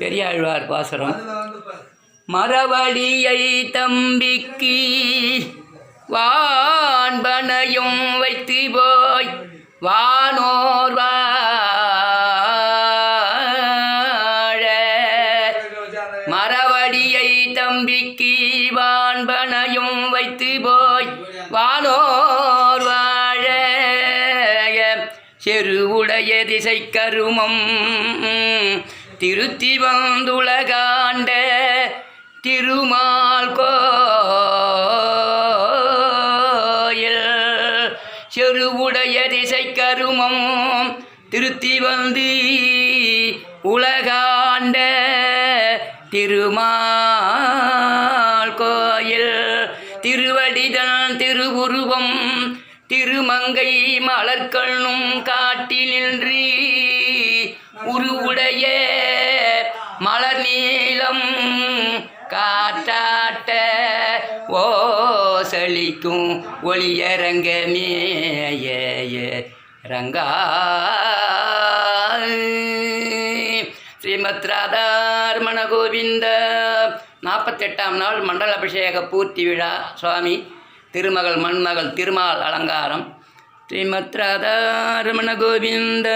பெரியாழ்வார் பாசுரம். மரவழியை தம்பிக்கு வான்பனையும் வைத்து போய் வானோர் வாழ. மரவடியை தம்பிக்கு வான்பனையும் வைத்து போய் வானோர் வாழ. செருவுடைய திசை கருமம் திருத்தி வந்துலகாண்ட திருமால் கோயில் செருவுடைய திசை கருமம் திருத்தி வந்து உலகாண்ட திருமால் கோயில் திருவடிதன் திருவுருவம் திருமங்கை மலர்கண்ணும் காட்டி நின்று மலர் நீளம் காட்டாட்ட ஓசலிக்கும் ஒளியரங்கமேய ரங்கா ஸ்ரீமத் ராதாரமண கோவிந்த நாற்பத்தெட்டாம் நாள் மண்டல அபிஷேக பூர்த்தி விழா. சுவாமி திருமகள் மண்மகள் திருமால் அலங்காரம். ஸ்ரீமத் ராதாரமண கோவிந்த